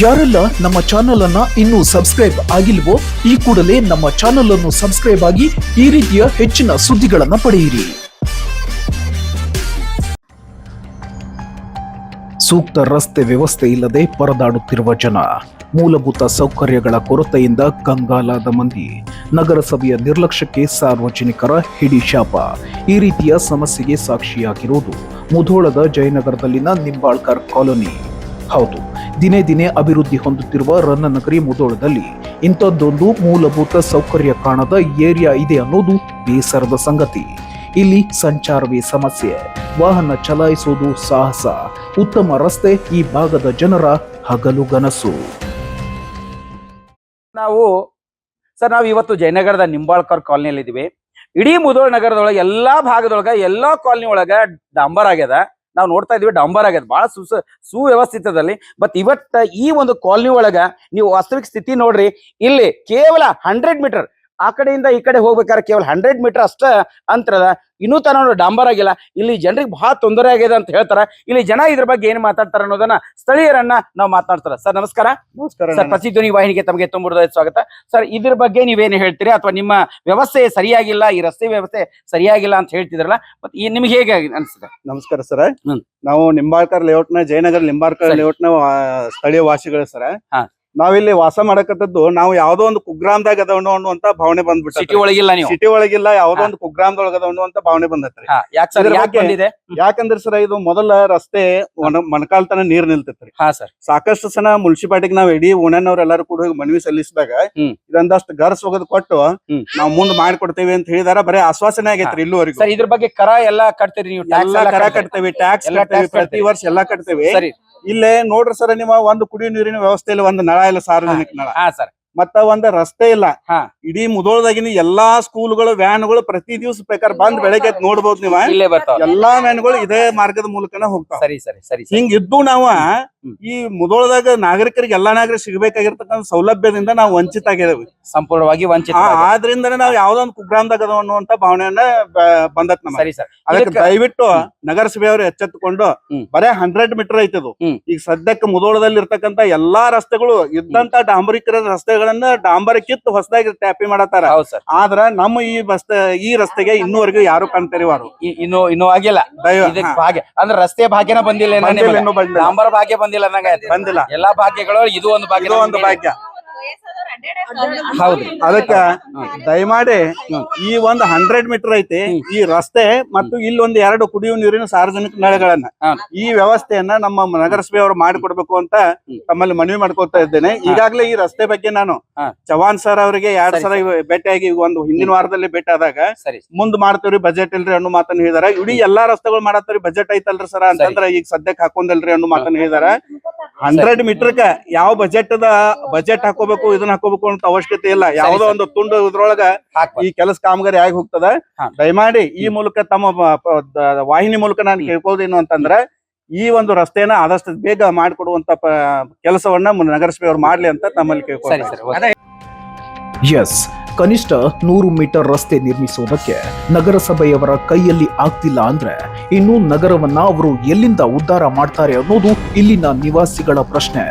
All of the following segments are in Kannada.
ಯಾರೆಲ್ಲ ನಮ್ಮ ಚಾನೆಲ್ ಅನ್ನ ಇನ್ನೂ ಸಬ್ಸ್ಕ್ರೈಬ್ ಆಗಿಲ್ವೋ, ಈ ಕೂಡಲೇ ನಮ್ಮ ಚಾನೆಲ್ ಅನ್ನು ಸಬ್ಸ್ಕ್ರೈಬ್ ಆಗಿ ಈ ರೀತಿಯ ಹೆಚ್ಚಿನ ಸುದ್ದಿಗಳನ್ನ ಪಡೆಯಿರಿ. ಸೂಕ್ತ ರಸ್ತೆ ವ್ಯವಸ್ಥೆ ಇಲ್ಲದೆ ಪರದಾಡುತ್ತಿರುವ ಜನ, ಮೂಲಭೂತ ಸೌಕರ್ಯಗಳ ಕೊರತೆಯಿಂದ ಕಂಗಾಲಾದ ಮಂದಿ, ನಗರಸಭೆಯ ನಿರ್ಲಕ್ಷ್ಯಕ್ಕೆ ಸಾರ್ವಜನಿಕರ ಹಿಡಿಶಾಪ ಈ ರೀತಿಯ ಸಮಸ್ಯೆಗೆ ಸಾಕ್ಷಿಯಾಗಿರುವುದು ಮುಧೋಳದ ಜಯನಗರದಲ್ಲಿನ ನಿಂಬಾಳ್ಕರ್ ಕಾಲೋನಿ. ಹೌದು. ದಿನೇ ದಿನೇ ಅಭಿವೃದ್ಧಿ ಹೊಂದುತ್ತಿರುವ ರನ್ನನಗರಿ ಮುದೋಳದಲ್ಲಿ ಇಂಥದ್ದೊಂದು ಮೂಲಭೂತ ಸೌಕರ್ಯ ಕಾಣದ ಏರಿಯಾ ಇದೆ ಅನ್ನೋದು ಬೇಸರದ ಸಂಗತಿ. ಇಲ್ಲಿ ಸಂಚಾರವೇ ಸಮಸ್ಯೆ. ವಾಹನ ಚಲಾಯಿಸುವುದು ಸಾಹಸ. ಉತ್ತಮ ರಸ್ತೆ ಈ ಭಾಗದ ಜನರ ಹಗಲುಗನಸು ನಾವು, ಸರ್ ನಾವು ಇವತ್ತು ಜಯನಗರದ ನಿಂಬಾಳ್ಕರ್ ಕಾಲೋನಿಯಲ್ಲಿದ್ದೀವಿ. ಇಡೀ ಮುದೋಳ್ ನಗರದೊಳಗೆ ಎಲ್ಲಾ ಭಾಗದೊಳಗೆ ಎಲ್ಲಾ ಕಾಲೋನಿ ಒಳಗೆ ಡಾಂಬರ್ ಆಗ್ಯದ. ನಾವು ನೋಡ್ತಾ ಇದೀವಿ ಡಾಂಬರ್ ಆಗ್ಯದ ಬಹಳ ಸುಸ ಸುವ್ಯವಸ್ಥಿತದಲ್ಲಿ ಬಟ್ ಇವತ್ತ ಈ ಒಂದು ಕಾಲನಿ ಒಳಗ ನೀವು ವಾಸ್ತವಿಕ ಸ್ಥಿತಿ ನೋಡ್ರಿ. ಇಲ್ಲಿ ಕೇವಲ ಹಂಡ್ರೆಡ್ ಮೀಟರ್ ಆ ಕಡೆಯಿಂದ ಈ ಕಡೆ ಹೋಗ್ಬೇಕಾದ್ರೆ ಕೇವಲ ಹಂಡ್ರೆಡ್ ಮೀಟರ್ ಅಷ್ಟ ಅಂತರದ. ಇನ್ನೂ ತನ ಡಾಂಬರ್ ಆಗಿಲ್ಲ. ಇಲ್ಲಿ ಜನರಿಗೆ ಬಹಳ ತೊಂದರೆ ಆಗಿದೆ ಅಂತ ಹೇಳ್ತಾರ. ಇಲ್ಲಿ ಜನ ಇದ್ರ ಬಗ್ಗೆ ಏನ್ ಮಾತಾಡ್ತಾರ ಅನ್ನೋದನ್ನ ಸ್ಥಳೀಯರನ್ನ ನಾವು ಮಾತಾಡ್ತಾರ ಸರ್ ನಮಸ್ಕಾರ. ನಮಸ್ಕಾರ ಸರ್ ಪ್ರತಿಧ್ವನಿ ವಾಹಿನಿಗೆ ತಮಗೆ ತುಂಬ ಸ್ವಾಗತ. ಸರ್ ಇದ್ರ ಬಗ್ಗೆ ನೀವೇನು ಹೇಳ್ತೀರಿ? ಅಥವಾ ನಿಮ್ಮ ವ್ಯವಸ್ಥೆ ಸರಿಯಾಗಿಲ್ಲ ಈ ರಸ್ತೆ ವ್ಯವಸ್ಥೆ ಸರಿಯಾಗಿಲ್ಲ ಅಂತ ಹೇಳ್ತಿದ್ರಲ್ಲ ಮತ್ತೆ ಈ ನಿಮ್ಗೆ ಹೇಗೆ ಅನ್ಸುತ್ತೆ? ನಮಸ್ಕಾರ ಸರ್. ನಾವು ನಿಂಬಾಳ್ಕರ್ ಲೇಔಟ್ನ ಜಯನಗರ ನಿಂಬಾಳ್ಕರ್ ಲೇಔಟ್ನ ಲೇಔಟ್ನ ಸ್ಥಳೀಯ ವಾಸಿಗಳು ಸರ್. ಹಾ. ನಾವಿಲ್ಲಿ ವಾಸ ಮಾಡಕತ್ತದ್ದು ನಾವು ಯಾವ್ದೋ ಒಂದು ಕುಗ್ರಾಮದಾಗ ಅದ ಅನ್ನುವಂತ ಭಾವನೆ ಸಿಟಿ ಬಂದ್ಬಿಟ್ಟು ಒಳಗಿಲ್ಲ ನೀವು? ಸಿಟಿ ಒಳಗಿಲ್ಲ ಯಾವ್ದೋ. ಒಂದು ಕುಗ್ರಾಮದೊಳಗ ಅದ ಅನ್ನುವಂತ ಭಾವನೆ ಬಂದತ್ರಿ. ಯಾಕಂದ್ರೆ ಸರ್ ಇದು ಮೊದಲ ರಸ್ತೆ ಮಣಕಾಲ್ ತನ ನೀರ್ ನಿಲ್ತೈತ್ರಿ. ಹಾ ಸರ್. ಸಾಕಷ್ಟು ಸನ ಮುನ್ಸಿಪಾಲ್ಟಿಗೆ ನಾವ್ ಇಡೀ ಓಣನವ್ರ ಎಲ್ಲಾರು ಕೂಡ ಹೋಗಿ ಮನವಿ ಸಲ್ಲಿಸಿದಾಗ. ಇದೊಂದಷ್ಟು ಗರ್ಸ್ ಒಗದ್ ಕೊಟ್ಟು ನಾವ್ ಮುಂದ್ ಮಾಡ್ಕೊಡ್ತೇವೆ ಅಂತ ಹೇಳಿದಾರ ಬರೀ ಆಶ್ವಾಸನೆ ಆಗೈತ್ರಿ ಇಲ್ಲಿವರೆಗೂ. ಇದ್ರ ಬಗ್ಗೆ ಕರ ಎಲ್ಲಾ ಕಟ್ತೀರಿ ನೀವು? ಕರ. ಕಟ್ತೇವೆ ಟ್ಯಾಕ್ಸ್ ಕಟ್ತೇವೆ ಪ್ರತಿ ವರ್ಷ ಎಲ್ಲಾ ಕಟ್ತೇವೆ. ಇಲ್ಲೇ ನೋಡ್ರಿ ಸರ್ ನಿಮ್ಮ ಒಂದು ಕುಡಿಯೋ ನೀರಿನ ವ್ಯವಸ್ಥೆ ಇಲ್ಲ ಒಂದು ನಳ ಇಲ್ಲ ಸಾರ್ವಜನಿಕ ನಳ. ಹಾ, ಸರ್. ಮತ್ತ ಒಂದ ರಸ್ತೆ ಇಲ್ಲ. ಹಾ. ಇಡೀ ಮುದೋಳದಾಗಿನ ಎಲ್ಲಾ ಸ್ಕೂಲ್ಗಳು ವ್ಯಾನ್ಗಳು ಪ್ರತಿ ದಿವಸ ಬೇಕಾದ್ರೆ ಬಂದ್ ಬೆಳಗ್ಗೆ ನೋಡಬಹುದು ನೋಡ್ಬೋದು ನೀವ. ಇಲ್ಲೇ ಬರ್ತಾವ. ಎಲ್ಲಾ ವ್ಯಾನ್ಗಳು ಇದೇ ಮಾರ್ಗದ ಮೂಲಕನ ಹೋಗ್ತಾವ. ಸರಿ ಸರಿ ಸರಿ ಹಿಂಗ ಹಿಂಗ್ ಇದ್ದು ನಾವ ಈ ಮುದೋಳದಾಗ ನಾಗರಿಕರಿಗೆ ಎಲ್ಲಾ ನಾಗರಿಕ ಸಿಗಬೇಕಾಗಿರ್ತಕ್ಕಂಥ ಸೌಲಭ್ಯದಿಂದ ನಾವು ವಂಚಿತ ಆಗಿದ್ದೇವೆ ಸಂಪೂರ್ಣವಾಗಿ ವಂಚಿತ ಆದ್ರಿಂದನೇ ನಾವು ಯಾವ್ದೋ ಒಂದು ಕುಗ್ರಾಮದಾಗ ಅದ ಅನ್ನುವಂತ ಭಾವನೆಯನ್ನ ಬ- ಬಂದತ್ ಸರಿ ಸರ್. ಅದಕ್ಕೆ ಇದಕ್ಕ- ದಯವಿಟ್ಟು ನಗರಸಭೆಯವರು ಎಚ್ಚೆತ್ತುಕೊಂಡು ಹ್ಮ್. ಬರೇ ಹಂಡ್ರೆಡ್ ಮೀಟರ್ ಐತದು ಹ್ಮ್. ಈಗ ಸದ್ಯಕ್ಕೆ ಮುದೋಳದಲ್ಲಿ ಇರ್ತಕ್ಕಂತ ಎಲ್ಲಾ ರಸ್ತೆಗಳು ಇದ್ದಂತ ಡಾಂಬರೀಕರ ರಸ್ತೆಗಳನ್ನ ಡಾಂಬರ್ ಕಿತ್ತು ಹೊಸದಾಗಿ ಟ್ಯಾಪಿ ಮಾಡತ್ತಾರ. ಹೌದು ಸರ್. ಆದ್ರ ನಮ್ಮ ಈ ರಸ್ತೆ ಈ ರಸ್ತೆಗೆ ಇನ್ನೂವರೆಗೂ ಯಾರು ಕಾಣ್ತಾರಿವಾರು ಇ- ಇನ್ನು ಇನ್ನು ಆಗಿಲ್ಲ. ಇದಕ್ ಭಾಗ್ಯ ಅಂದ್ರೆ ರಸ್ತೆ ಭಾಗ್ಯನ ಬಂದಿಲ್ಲ ಏನೋ ಬಂದಿಲ್ಲ ನಿಮಗೆ. ಇನ್ನೂ ಬಂದಿಲ್ಲ. ಡಾಂಬರ ಭಾಗ್ಯ ಬಂದಿಲ್ಲ ಅನ್ನಂಗ ಬಂದಿಲ್ಲ. ಎಲ್ಲಾ ಭಾಗ್ಯಗಳು ಇದು ಒಂದು ಭಾಗ್ಯ ಇದು ಒಂದು ಭಾಗ್ಯ. ಹೌದು. ಅದಕ್ಕ ದಯಮಾಡಿ ಈ ಒಂದು ಹಂಡ್ರೆಡ್ ಮೀಟರ್ ಐತಿ ಈ ರಸ್ತೆ ಮತ್ತು ಇಲ್ಲಿ ಒಂದು ಎರಡು ಕುಡಿಯುವ ನೀರಿನ ಸಾರ್ವಜನಿಕ ನಳಗಳನ್ನ ಈ ವ್ಯವಸ್ಥೆಯನ್ನ ನಮ್ಮ ನಗರಸಭೆಯವರು ಮಾಡಿಕೊಡ್ಬೇಕು ಅಂತ. ತಮ್ಮಲ್ಲಿ ಮನವಿ ಮಾಡ್ಕೊತಾ ಇದ್ದೇನೆ. ಈಗಾಗಲೇ ಈ ರಸ್ತೆ ಬಗ್ಗೆ ನಾನು ಚವಾನ್ ಸರ್ ಅವರಿಗೆ ಎರಡ್ ಸರಿ, ಸಲ ಭೇಟಿಯಾಗಿ ಒಂದು ಹಿಂದಿನ ವಾರದಲ್ಲಿ ಭೇಟಿ ಆದಾಗ ಮುಂದ್ ಮಾಡ್ತೇವ್ರಿ ಬಜೆಟ್ ಇಲ್ರಿ ಅನ್ನೋ ಮಾತನ್ನ ಹೇಳಿದಾರ. ಇಡೀ ಎಲ್ಲಾ ರಸ್ತೆಗಳು ಮಾಡತ್ತವ್ರಿ ಬಜೆಟ್ ಐತಲ್ರಿ ಸರ್ ಅಂತಂದ್ರ ಈಗ ಸದ್ಯಕ್ಕೆ ಹಾಕೊಂಡಲ್ರಿ ಅನ್ನೋ ಮಾತನ್ನ ಹೇಳಿದಾರ. ಹಂಡ್ರೆಡ್ ಮೀಟರ್ಕ ಯಾವ ಬಜೆಟ್ ಅದ ಬಜೆಟ್ ಹಾಕೋಬೇಕು ಇದನ್ನ ಹಾಕೋಬೇಕು ಅಂತ ಅವಶ್ಯಕತೆ ಇಲ್ಲ. ಯಾವ್ದೋ ಒಂದು ತುಂಡು ಇದ್ರೊಳಗ ಈ ಕೆಲಸ ಕಾಮಗಾರಿ ಆಗಿ ಹೋಗ್ತದ. ದಯಮಾಡಿ ಈ ಮೂಲಕ ತಮ್ಮ ವಾಹಿನಿ ಮೂಲಕ ನಾನು ಕೇಳ್ಕೋದೇನು ಅಂತಂದ್ರ ಈ ಒಂದು ರಸ್ತೆನ ಆದಷ್ಟು ಬೇಗ ಮಾಡಿಕೊಡುವಂತ ಕೆಲಸವನ್ನ ನಗರಸಭೆಯವರು ಮಾಡ್ಲಿ ಅಂತ ನಮ್ಮಲ್ಲಿ ಕೇಳ್ಕೊಳ್ತಾರೆ. ಎಸ್ ಕನಿಷ್ಠ ನೂರು ಮೀಟರ್ ರಸ್ತೆ ನಿರ್ಮಿಸುವುದಕ್ಕೆ ನಗರಸಭೆಯವರ ಕೈಯಲ್ಲಿ ಆಗ್ತಿಲ್ಲ ಅಂದ್ರೆ ಇನ್ನು ನಗರವನ್ನ ಅವರು ಎಲ್ಲಿಂದ ಉದ್ಧಾರ ಮಾಡ್ತಾರೆ ಅನ್ನೋದು ಇಲ್ಲಿನ ನಿವಾಸಿಗಳ ಪ್ರಶ್ನೆ.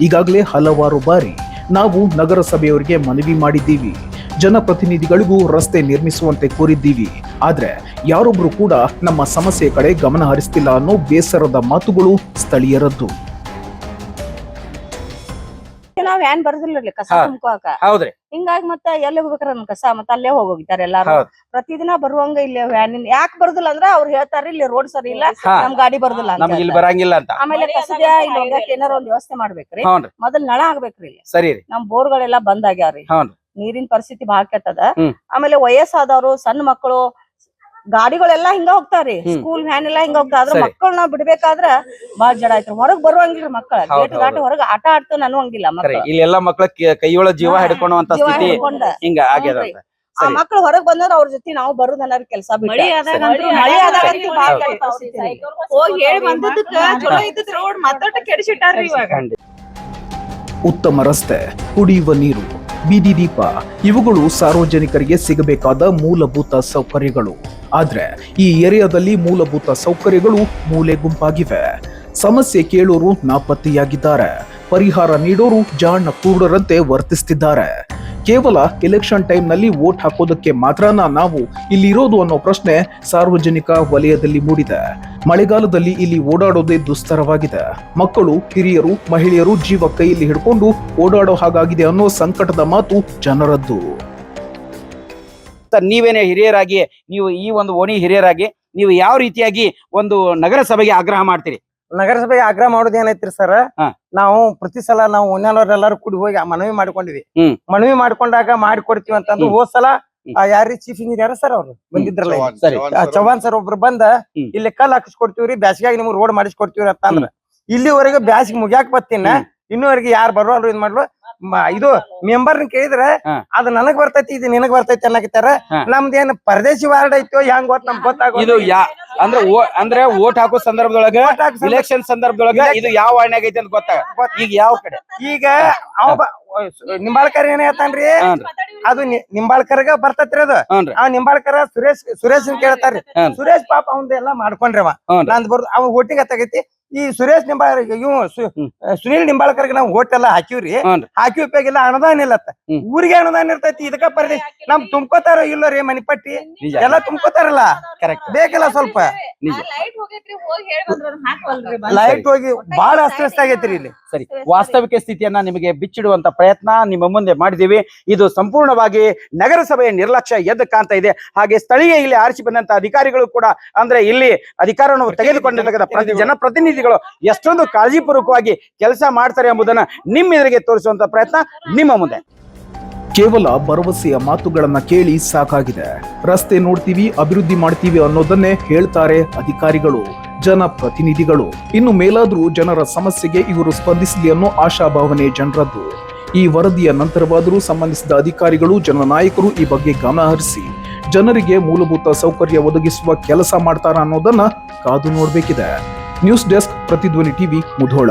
ಈಗಾಗಲೇ ಹಲವಾರು ಬಾರಿ ನಾವು ನಗರಸಭೆಯವರಿಗೆ ಮನವಿ ಮಾಡಿದ್ದೀವಿ. ಜನಪ್ರತಿನಿಧಿಗಳಿಗೂ ರಸ್ತೆ ನಿರ್ಮಿಸುವಂತೆ ಕೋರಿದ್ದೀವಿ. ಆದರೆ ಯಾರೊಬ್ಬರು ಕೂಡ ನಮ್ಮ ಸಮಸ್ಯೆ ಕಡೆ ಗಮನ ಹರಿಸ್ತಿಲ್ಲ ಅನ್ನೋ ಬೇಸರದ ಮಾತುಗಳು ಸ್ಥಳೀಯರದ್ದು. ನಾವ್ ಏನ್ ಬರ್ದಿಲ್ಲ ಕಸ. ತುಂಬ್ಕೋಕ ಹೌದ್ರಿ. ಹಿಂಗಾಗಿ ಮತ್ತ ಎಲ್ಲಿ ಹೋಗ್ಬೇಕ್ರ ನಮ್ ಕಸ? ಮತ್ತ ಅಲ್ಲೇ ಹೋಗೋಗಿದ್ದಾರೆ ಎಲ್ಲಾರು. ಪ್ರತಿದಿನ ಬರುವಂಗ ಇಲ್ಲಿ ವ್ಯಾನ್ ಯಾಕೆ ಬರುದಿಲ್ಲ ಅಂದ್ರ ಅವ್ರು ಹೇಳ್ತಾರ ಇಲ್ಲಿ ರೋಡ್ ಸರಿ ಇಲ್ಲ ನಮ್ ಗಾಡಿ ಬರುದಿಲ್ಲ ಅಂತ ನಮ್ಗೆ ಇಲ್ಲಿ ಬರಂಗಿಲ್ಲ ಅಂತ. ಆಮೇಲೆ ಕಸದ ಇಲ್ಲಿ ಏನಾರ ಒಂದ್ ವ್ಯವಸ್ಥೆ ಮಾಡ್ಬೇಕ್ರಿ. ಮೊದಲ್ ನಳ ಆಗ್ಬೇಕ್ರಿ ಇಲ್ಲಿ. ಸರಿ ರೀ. ನಮ್ ಬೋರ್ಗಳೆಲ್ಲಾ ಬಂದ್ ಆಗ್ಯಾವ್ರಿ. ನೀರಿನ ಪರಿಸ್ಥಿತಿ ಬಾಳ ಕೆಟ್ಟದ. ಆಮೇಲೆ ವಯಸ್ಸಾದವ್ರು ಸಣ್ಣ ಮಕ್ಕಳು ಗಾಡಿಗಳೆಲ್ಲಾ ಹಿಂಗ ಹೋಗ್ತಾವ್ರಿ. ಸ್ಕೂಲ್ ವ್ಯಾನ್ ಎಲ್ಲಾ ಹಿಂಗ ಹೋಗ್ತಾವ ಆದ್ರ ಮಕ್ಕಳು ಮಕ್ಕಳನ್ನ ಬಿಡ್ಬೇಕಾದ್ರ ಬಾಳ ಜಡ ಆಯ್ತು. ಹೊರಗ್ ಬರುವಂಗಿಲ್ರಿ ಮಕ್ಕಳ ಗೇಟ್ ದಾಟಿ. ಹೊರಗ್ ಆಟ ಆಡ್ತು ಅನ್ನುವಂಗಿಲ್ಲ ಹಂಗಿಲ್ಲ ಮಕ್ಕಳು ಮಕ್ಕಳ ಎಲ್ಲಾ ಕೈಯೊಳ ಜೀವ ಹಾ. ಹಿಡ್ಕೊಳ್ಳುವಂತ ಸ್ಥಿತಿ ಹಿಡ್ಕೊಂಡ. ಹಿಂಗ ಆಗ್ಯದ ಅಂತ. ಆ ಮಕ್ಕಳು ಮಕ್ಳು ಹೊರಗ್ ಬಂದ್ರ ಅವ್ರ ಜೊತೆ ನಾವು ಬರುದನ್ನ ಕೆಲಸ ಮಳಿ ಹೋಗಿ ಹೇಳಿ ಬಂದದಕ್ಕ ಚಲೋ ಇದ್ದದ್ ರೋಡ್ ಮತ್ತೊಟ್ಟು ಕೆಡಿಸಿಟ್ಟಾರ್ರಿ ಇವಾಗ. ಉತ್ತಮ ರಸ್ತೆ, ಕುಡಿಯುವ ನೀರು, ಬೀದಿ ದೀಪ, ಇವುಗಳು ಸಾರ್ವಜನಿಕರಿಗೆ ಸಿಗಬೇಕಾದ ಮೂಲಭೂತ ಸೌಕರ್ಯಗಳು. ಆದ್ರೆ ಈ ಏರಿಯಾದಲ್ಲಿ ಮೂಲಭೂತ ಸೌಕರ್ಯಗಳು ಮೂಲೆ ಗುಂಪಾಗಿವೆ. ಸಮಸ್ಯೆ ಕೇಳೋರು ನಾಪತ್ತೆಯಾಗಿದ್ದಾರೆ. ಪರಿಹಾರ ನೀಡೋರು ಜಾಣ ಕೂಡರಂತೆ ವರ್ತಿಸ್ತಿದ್ದಾರೆ. ಕೇವಲ ಎಲೆಕ್ಷನ್ ಟೈಮ್ನಲ್ಲಿ ವೋಟ್ ಹಾಕೋದಕ್ಕೆ ಮಾತ್ರನಾ ನಾವು ಇಲ್ಲಿರೋದು ಅನ್ನೋ ಪ್ರಶ್ನೆ ಸಾರ್ವಜನಿಕ ವಲಯದಲ್ಲಿ ಮೂಡಿದೆ. ಮಳೆಗಾಲದಲ್ಲಿ ಇಲ್ಲಿ ಓಡಾಡೋದೇ ದುಸ್ತರವಾಗಿದೆ. ಮಕ್ಕಳು, ಹಿರಿಯರು, ಮಹಿಳೆಯರು ಜೀವ ಕೈಯಲ್ಲಿ ಹಿಡ್ಕೊಂಡು ಓಡಾಡೋ ಹಾಗಾಗಿದೆ ಅನ್ನೋ ಸಂಕಟದ ಮಾತು ಜನರದ್ದು. ನೀವೇನೇ ಹಿರಿಯರಾಗಿ, ನೀವು ಈ ಒಂದು ಓಣಿ ಹಿರಿಯರಾಗಿ, ನೀವು ಯಾವ ರೀತಿಯಾಗಿ ಒಂದು ನಗರಸಭೆಗೆ ಆಗ್ರಹ ಮಾಡ್ತೀರಿ? ನಗರಸಭೆಗೆ ಆಗ್ರಹ ಮಾಡೋದು ಏನೈತ್ರಿ ಸರ್. ನಾವು ಪ್ರತಿ ಸಲ ನಾವು ಎಲ್ಲಾರು ಕೂಡಿ ಹೋಗಿ ಆ ಮನವಿ ಮಾಡ್ಕೊಂಡಿವಿ ಮನವಿ ಮಾಡ್ಕೊಂಡಾಗ ಮಾಡಿಕೊಡ್ತೀವಿ ಅಂತಂದು ಹೋದ ಹೋದ್ ಸಲ ಯಾರೀ ಚೀಫ್ ಇಂಜಿನಿಯರ್ ಸರ್ ಅವ್ರು ಬಂದಿದ್ರಲ್ಲ ಚೌಹಾನ್ ಸರಿ ಆ ಚವ್ಹಾಣ್ ಸರ್ ಒಬ್ರು ಬಂದ ಇಲ್ಲಿ ಕಲ್ ಹಾಕಿಸ್ಕೊಡ್ತೀವ್ರಿ ಬ್ಯಾಸಿಗಾಗಿ ನಿಮ್ಗೆ ರೋಡ್ ಮಾಡಿಸ್ಕೊಡ್ತೀವ್ರಿ ಅಂತ ಅಂದ್ರ. ಇಲ್ಲಿವರೆಗೆ ಬ್ಯಾಸಿಗೆ ಮುಗ್ಯಾಕ್ ಬರ್ತೀನಿ ಹ್ಮ್. ಇನ್ನೂವರೆಗೆ ಯಾರು ಬರೋಲ್ರು ಇದ್ ಮಾಡ್ಲು ಇದು ಮೆಂಬರ್ ಕೇಳಿದ್ರೆ. ಅದು ನನಗ್ ಬರ್ತೈತಿ ಇದು ನಿನಗ್ ಬರ್ತೈತಿ ಅನ್ನಕತ್ತಾರ. ನಮ್ದು ನಮ್ದೇನ್ ಪರದೇಶಿ ವಾರ್ಡ್ ಐತೋ ಹೆಂಗ್ ಗೊತ್ತ ನಮ್ ಗೊತ್ತಾಗ ಇದು ಯಾ ಅಂದ್ರೆ ಅಂದ್ರೆ ಓಟ್ ಹಾಕೋ ಸಂದರ್ಭದೊಳಗ ಇಲೆಕ್ಷನ್ ಸಂದರ್ಭದೊಳಗ ಇದು ಯಾವ ವಾರ್ಡ್ನಾಗ ಐತಿ ಅಂತ ಗೊತ್ತಾಗ. ಈಗ ಯಾವ ಕಡೆ? ಈಗ ಅವ ನಿಂಬಾಳ್ಕರ್ ಏನ್ ಹೇಳ್ತಾನ್ರಿ? ಅದು ನಿಂಬಾಳ್ಕರ್ಗ ಬರ್ತೈತ್ರಿ ಅದು. ಆ ನಿಂಬಾಳ್ಕರ್ ಸುರೇಶ್ ಸುರೇಶ್ ಕೇಳ್ತಾರ್ರಿ. ಸುರೇಶ್ ಪಾಪ ಅವಂದೆಲ್ಲಾ ಮಾಡ್ಕೊಂಡ್ರಿ ಅವ. ನಂದ್ ಬರ್ದು ಅವ ಓಟಿಂಗ್ ಹತ್ತಾಗೈತಿ. ಈ ಸುರೇಶ್ ನಿಂಬಾಳ ಇವ್ ಸು- ಸುನೀಲ್ ನಿಂಬಾಳ್ಕರ್ಗೆ ನಾವು ಓಟ್ ಎಲ್ಲಾ ಹಾಕಿವ್ರಿ. ಹಾಕಿ ಹಾಕಿ ಉಪಯೋಗಿಲ್ಲ ಅನುದಾನ ಇಲ್ಲತ್ತ. ಊರಿಗೆ ಅನುದಾನ ಇರ್ತೈತಿ ಇದಕ್ಕ ಬರ್ರಿ ನಮ್ ತುಂಬಕೋತಾರ ಇಲ್ಲೋ ರೀ ಮನಿಪಟ್ಟಿ? ಎಲ್ಲ ಎಲ್ಲಾ ತುಂಬ್ಕೋತಾರಲ್ಲ ಕರೆಕ್ಟ್ ಬೇಕಲ್ಲ ಸ್ವಲ್ಪ. ನಿಜ ಲೈಟ್ ಹೋಗಿ ಬಹಳ ಅಸ್ವಸ್ಥ ಆಗೈತ್ರಿ ಇಲ್ಲಿ. ಸರಿ. ವಾಸ್ತವಿಕ ಸ್ಥಿತಿಯನ್ನ ನಿಮಗೆ ಬಿಚ್ಚಿಡುವಂತ ಪ್ರಯತ್ನ ನಿಮ್ಮ ಮುಂದೆ ಮಾಡಿದೀವಿ ಇದು ಸಂಪೂರ್ಣವಾಗಿ ನಗರಸಭೆಯ ನಿರ್ಲಕ್ಷ್ಯ ಎದ್ದು ಕಾಣ್ತಾ ಇದೆ. ಹಾಗೆ ಸ್ಥಳೀಯ ಇಲ್ಲಿ ಆರಿಸಿ ಬಂದಂತ ಅಧಿಕಾರಿಗಳು ಕೂಡ ಅಂದ್ರೆ ಇಲ್ಲಿ ಅಧಿಕಾರವನ್ನು ತೆಗೆದುಕೊಂಡಿರ್ತಕ್ಕಂಥ ಪ್ರತಿ ಜನಪ್ರತಿನಿಧಿಗಳು ಎಷ್ಟೊಂದು ಕಾಳಜಿಪೂರ್ವಕವಾಗಿ ಕೆಲಸ ಮಾಡ್ತಾರೆ ಎಂಬುದನ್ನ ನಿಮ್ಮ ಎದುರಿಗೆ ತೋರಿಸುವಂತ ಪ್ರಯತ್ನ ನಿಮ್ಮ ಮುಂದೆ. ಕೇವಲ ಭರವಸೆಯ ಮಾತುಗಳನ್ನ ಕೇಳಿ ಸಾಕಾಗಿದೆ. ರಸ್ತೆ ನೋಡ್ತೀವಿ, ಅಭಿವೃದ್ಧಿ ಮಾಡ್ತೀವಿ ಅನ್ನೋದನ್ನೇ ಹೇಳ್ತಾರೆ ಅಧಿಕಾರಿಗಳು, ಜನಪ್ರತಿನಿಧಿಗಳು. ಇನ್ನು ಮೇಲಾದ್ರೂ ಜನರ ಸಮಸ್ಯೆಗೆ ಇವರು ಸ್ಪಂದಿಸಲಿ ಅನ್ನೋ ಆಶಾಭಾವನೆ ಜನರದ್ದು. ಈ ವರದಿಯ ನಂತರವಾದರೂ ಸಂಬಂಧಿಸಿದ ಅಧಿಕಾರಿಗಳು ಜನನಾಯಕರು ಈ ಬಗ್ಗೆ ಗಮನ ಹರಿಸಿ, ಜನರಿಗೆ ಮೂಲಭೂತ ಸೌಕರ್ಯ ಒದಗಿಸುವ ಕೆಲಸ ಮಾಡ್ತಾರ ಅನ್ನೋದನ್ನ ಕಾದು ನೋಡಬೇಕಿದೆ. News desk Prathidhwani TV Mudhol.